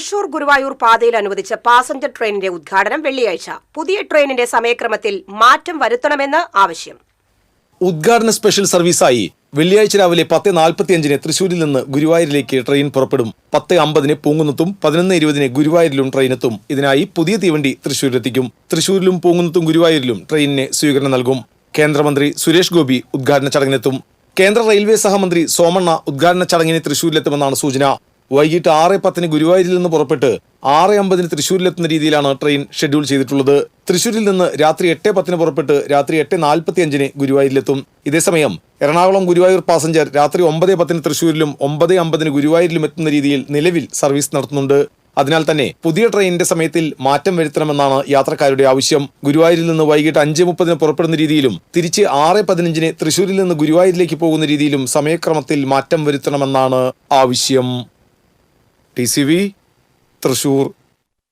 തൃശൂർ ഗുരുവായൂർ പാതയിൽ അനുവദിച്ച പാസഞ്ചർ ട്രെയിനിന്റെ ഉദ്ഘാടനം വെള്ളിയാഴ്ച. പുതിയ ട്രെയിനിന്റെ സമയക്രമത്തിൽ മാറ്റം വരുത്തണമെന്ന് ആവശ്യം. ഉദ്ഘാടന സ്പെഷ്യൽ സർവീസായി വെള്ളിയാഴ്ച രാവിലെ പത്ത് നാൽപ്പത്തിയഞ്ചിന് തൃശൂരിൽ നിന്ന് ഗുരുവായൂരിലേക്ക് ട്രെയിൻ പുറപ്പെടും. പത്ത് അമ്പതിന് പൂങ്കുന്നത്തും പതിനൊന്ന് ഇരുപതിന് ഗുരുവായൂരിലും ട്രെയിനെത്തും ഇതിനായി പുതിയ തീവണ്ടി തൃശൂരിലെത്തിക്കും. തൃശൂരിലും പൂങ്കുന്നത്തും ഗുരുവായൂരിലും ട്രെയിനിന് സ്വീകരണം നൽകും. കേന്ദ്രമന്ത്രി സുരേഷ് ഗോപി ഉദ്ഘാടന ചടങ്ങിനെത്തും. കേന്ദ്ര റെയിൽവേ സഹമന്ത്രി സോമണ്ണ ഉദ്ഘാടന ചടങ്ങിന് തൃശൂരിലെത്തുമെന്നാണ് സൂചന. വൈകിട്ട് ആറ് പത്തിന് ഗുരുവായൂരിൽ നിന്ന് പുറപ്പെട്ട് ആറ് അമ്പതിന് തൃശ്ശൂരിലെത്തുന്ന രീതിയിലാണ് ട്രെയിൻ ഷെഡ്യൂൾ ചെയ്തിട്ടുള്ളത്. തൃശ്ശൂരിൽ നിന്ന് രാത്രി എട്ട് പത്തിന് പുറപ്പെട്ട് രാത്രി എട്ട് നാൽപ്പത്തി അഞ്ചിന് ഗുരുവായൂരിലെത്തും. ഇതേസമയം എറണാകുളം ഗുരുവായൂർ പാസഞ്ചർ രാത്രി ഒമ്പത് പത്തിന് തൃശ്ശൂരിലും ഒമ്പത് അമ്പതിന് ഗുരുവായൂരിലും എത്തുന്ന രീതിയിൽ നിലവിൽ സർവീസ് നടത്തുന്നുണ്ട്. അതിനാൽ തന്നെ പുതിയ ട്രെയിനിന്റെ സമയത്തിൽ മാറ്റം വരുത്തണമെന്നാണ് യാത്രക്കാരുടെ ആവശ്യം. ഗുരുവായൂരിൽ നിന്ന് വൈകിട്ട് അഞ്ച് മുപ്പതിന് പുറപ്പെടുന്ന രീതിയിലും തിരിച്ച് ആറ് പതിനഞ്ചിന് തൃശൂരിൽ നിന്ന് ഗുരുവായൂരിലേക്ക് പോകുന്ന രീതിയിലും സമയക്രമത്തിൽ മാറ്റം വരുത്തണമെന്നാണ് ആവശ്യം. T C V Thrissur